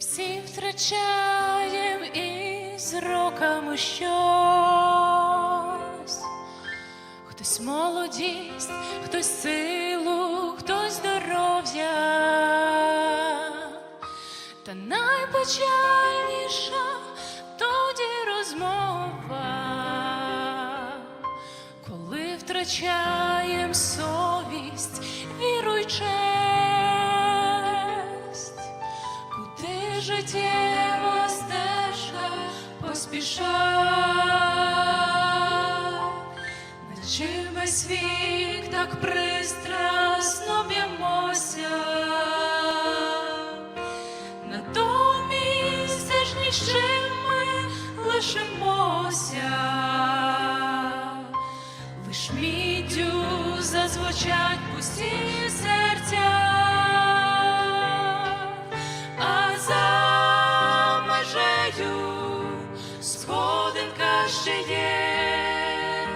всі втрачаєм із роками щось, хтось молодість, хтось силу, хтось здоров'я, та найпечальніша тоді розмова, коли втрачаєм совість, віру й честь. Життєва стежка поспіша, наче весь вік так пристрасно б'ємося, натомість це ж нічим ми лишимося, лиш міддю зазвучать пусті серця. Ще є,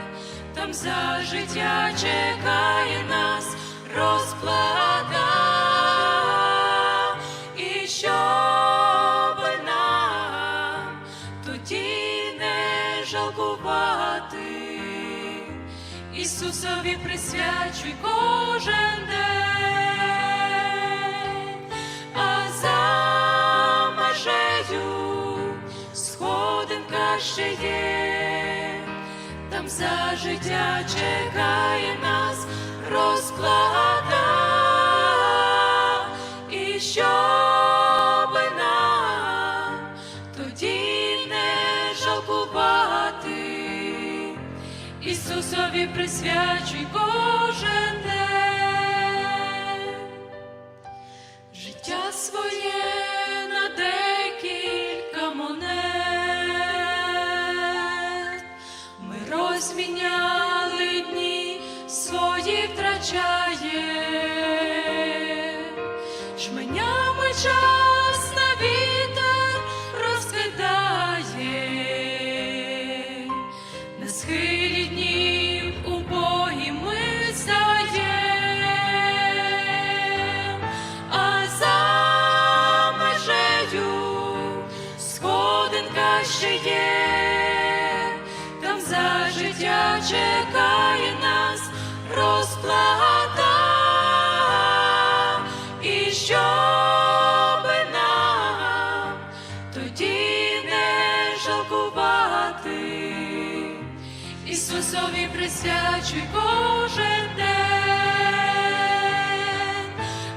там за життя чекає нас розплата, і щоб нам тоді не жалкувати, Ісусові присвячуй кожен день, а за межею сходинка ще є, там за життя чекає нас розклада, і щоб нам тоді не жалкувати. Ісусові присвячуй кожен день, Ми розміняли дні свої втрачає, жменями час на вітер розкидає. На схилі днів убогі ми стаєм, а за межею сходинка ще є, життя чекає нас розплата, і щоб нам тоді не жалкувати. Ісусові присвячуй кожен день,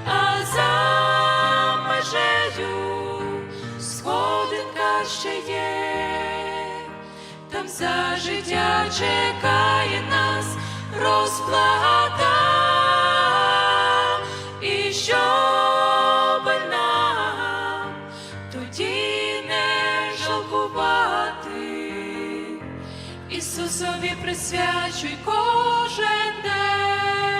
а за межею сходинка ще є, за життя чекає нас розплата, і щоб нам тоді не жалкувати. Ісусові присвячуй кожен день.